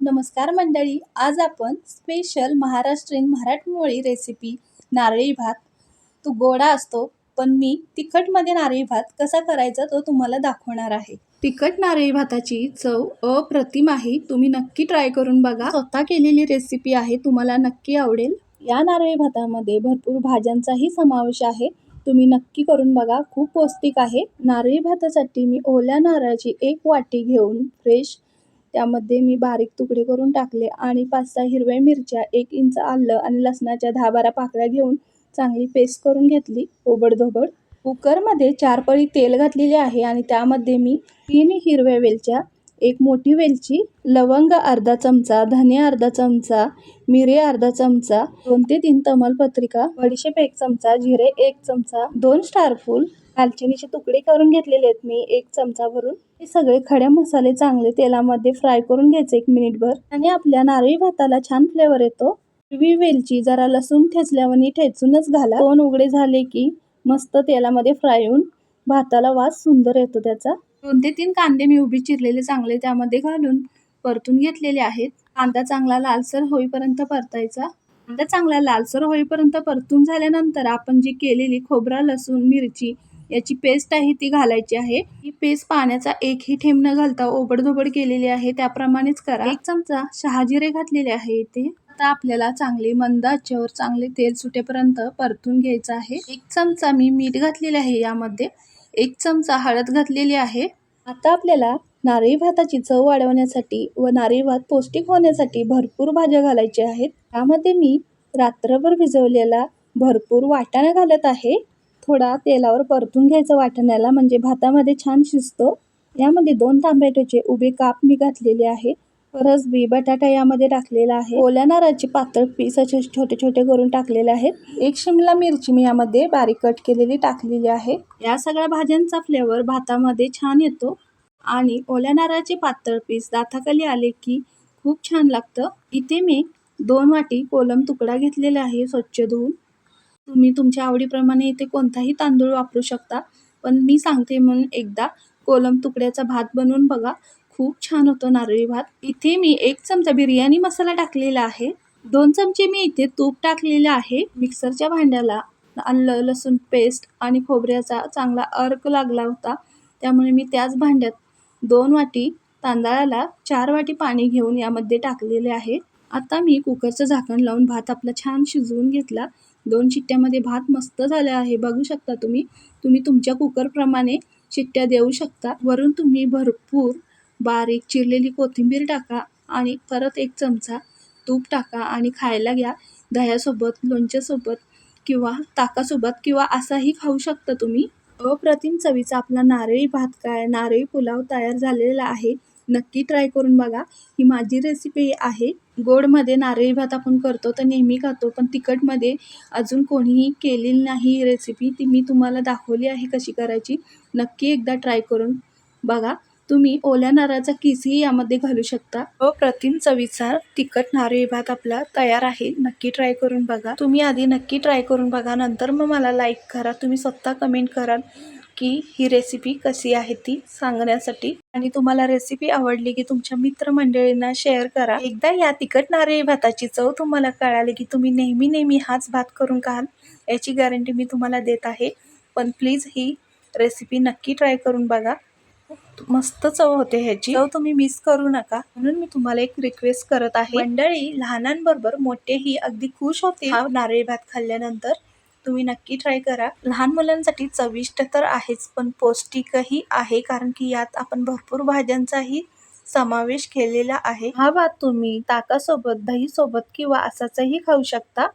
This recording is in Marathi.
नमस्कार मंडळी आज आपण स्पेशल महाराष्ट्रीयन मराठमोळी रेसिपी नारळी भात. तो गोडा असतो पण मी तिखटमध्ये नारळी भात कसा करायचा तो तुम्हाला दाखवणार आहे. तिखट नारळी भाताची चव अप्रतिम आहे. तुम्ही नक्की ट्राय करून बघा. स्वतः केलेली रेसिपी आहे तुम्हाला नक्की आवडेल. या नारळी भातामध्ये भरपूर भाज्यांचाही समावेश आहे. तुम्ही नक्की करून बघा खूप पौष्टिक आहे. नारळी भातासाठी मी ओल्या नारळाची एक वाटी घेऊन फ्रेश त्यामध्ये मी बारीक तुकडे करून टाकले आणि पाच सहा हिरव्या मिरच्या एक इंच आलं आणि लसणाच्या दहा बारा पाकळ्या घेऊन चांगली पेस्ट करून घेतली ओबडधोबड. कुकरमध्ये चार पळी तेल घातलेले आहे आणि त्यामध्ये मी तीन हिरव्या वेलच्या एक मोठी वेलची लवंग अर्धा चमचा धने अर्धा चमचा मिरे अर्धा चमचा दोन ते तीन तमालपत्रिका बडीशेप एक चमचा जिरे एक चमचा दोन स्टारफूल दालचिनीचे तुकडे करून घेतलेले आहेत मी एक चमचा भरून हे सगळे खडे मसाले चांगले तेलामध्ये फ्राय करून घ्यायचे एक मिनिटभर. आणि आपल्या नारळी भाताला छान फ्लेवर येतो. हिरवी वेलची जरा लसूण ठेचल्यावर ठेचूनच घाला. दोन उघडे झाले की मस्त तेलामध्ये फ्राय होऊन भाताला वास सुंदर येतो त्याचा. दोन ते तीन कांदे मी उभी चिरलेले चांगले त्यामध्ये घालून परतून घेतलेले आहेत. कांदा चांगला लालसर होईपर्यंत परतायचा. कांदा चांगला लालसर होईपर्यंत परतून झाल्यानंतर आपण जी केलेली खोबरा लसूण मिरची याची पेस्ट आहे ती घालायची आहे. ही पेस्ट पाण्याचा एकही थेंब न घालता ओबडधोबड केलेली आहे. त्याप्रमाणेच करा. एक चमचा शहाजिरे घातलेले आहे इथे. आता आपल्याला चांगले मंद आचेवर चांगले तेल सुटेपर्यंत परतून घ्यायचं आहे. एक चमचा मी मीठ घातलेले आहे यामध्ये. एक चमचा हळद घातलेली आहे. आता आपल्याला नारळी भाताची चव वाढवण्यासाठी व नारळी भात पौष्टिक होण्यासाठी भरपूर भाज्या घालायच्या आहेत. त्यामध्ये मी रात्रभर भिजवलेला भरपूर वाटाणा घालत आहे. थोडा तेलावर परतून घ्यायचं वाटाण्याला म्हणजे भातामध्ये छान शिजतो. यामध्ये दोन टोमॅटोचे उभे काप मी घातलेले आहे. रसबी बटाटा यामध्ये टाकलेला आहे. ओल्या नारळाचे पातळ पीस असे छोटे छोटे करून टाकलेले आहेत. एक शिमला मिरची मी यामध्ये बारीक कट केलेली टाकलेली आहे. या सगळ्या भाज्यांचा फ्लेवर भातामध्ये छान येतो. आणि ओल्या नारळाचे पातळ पीस दाताखाली आले की खूप छान लागतं. इथे मी दोन वाटी कोलम तुकडा घेतलेला आहे स्वच्छ धुवून. तुम्ही तुमच्या आवडीप्रमाणे इथे कोणताही तांदूळ वापरू शकता. पण मी सांगते म्हणून एकदा कोलम तुकड्याचा भात बनवून बघा. खूप छान होतो नारळी भात. इथे मी एक चमचा बिर्याणी मसाला टाकलेला आहे. दोन चमचे मी इथे तूप टाकलेलं आहे. मिक्सरच्या भांड्याला आलं लसूण पेस्ट आणि खोबऱ्याचा चांगला अर्क लागला होता. त्यामुळे मी त्याच भांड्यात दोन वाटी तांदळाला चार वाटी पाणी घेऊन यामध्ये टाकलेले आहे. आता मी कुकरचं झाकण लावून भात आपला छान शिजवून घेतला. दोन शिट्ट्यामध्ये भात मस्त झाला आहे. बघू शकता तुम्ही. तुम्ही तुमच्या कुकरप्रमाणे शिट्ट्या देऊ शकता. वरून तुम्ही भरपूर बारीक चिरलेली कोथिंबीर टाका आणि परत एक चमचा तूप टाका आणि खायला घ्या. दह्यासोबत लोणच्यासोबत किंवा ताकासोबत किंवा असाही खाऊ शकता तुम्ही. अप्रतिम चवीचा आपला नारळी भात काय नारळी पुलाव तयार झालेला आहे. नक्की ट्राय करून बघा. ही माझी रेसिपी आहे. गोडमध्ये नारळी भात आपण करतो तर नेहमी खातो पण तिखटमध्ये अजून कोणीही केलेली नाही रेसिपी ती मी तुम्हाला दाखवली आहे कशी करायची. नक्की एकदा ट्राय करून बघा. तुम्ही ओल्या नारळाचा किसही यामध्ये घालू शकता. हो, अप्रतिम चवीचा तिखट नारळी भात आपला तयार आहे. नक्की ट्राय करून बघा. तुम्ही आधी नक्की ट्राय करून बघा. नंतर मग मला लाईक करा. तुम्ही स्वतः कमेंट कराल की ही रेसिपी कशी आहे ती सांगण्यासाठी. आणि तुम्हाला रेसिपी आवडली की तुमच्या मित्रमंडळींना शेअर करा. एकदा या तिखट नारळी भाताची चव तुम्हाला कळाली की तुम्ही नेहमी नेहमी हाच भात करून खाल याची गॅरंटी मी तुम्हाला देत आहे. पण प्लीज ही रेसिपी नक्की ट्राय करून बघा. मस्त चव होते ह्याची. चव तुम्ही मिस करू नका. म्हणून मी तुम्हाला एक रिक्वेस्ट करत आहे. मंडळी लहानांबरोबर मोठेही अगदी खुश होते हा नारळी भात खाल्ल्यानंतर तुम्ही नक्की ट्राय करा. लहान मुलांसाठी चविष्ट तर आहेच पण पौष्टिकही आहे कारण की यात आपण भरपूर भाज्यांचाही समावेश केलेला आहे. हा भात तुम्ही ताकासोबत दही सोबत किंवा असाचही खाऊ शकता.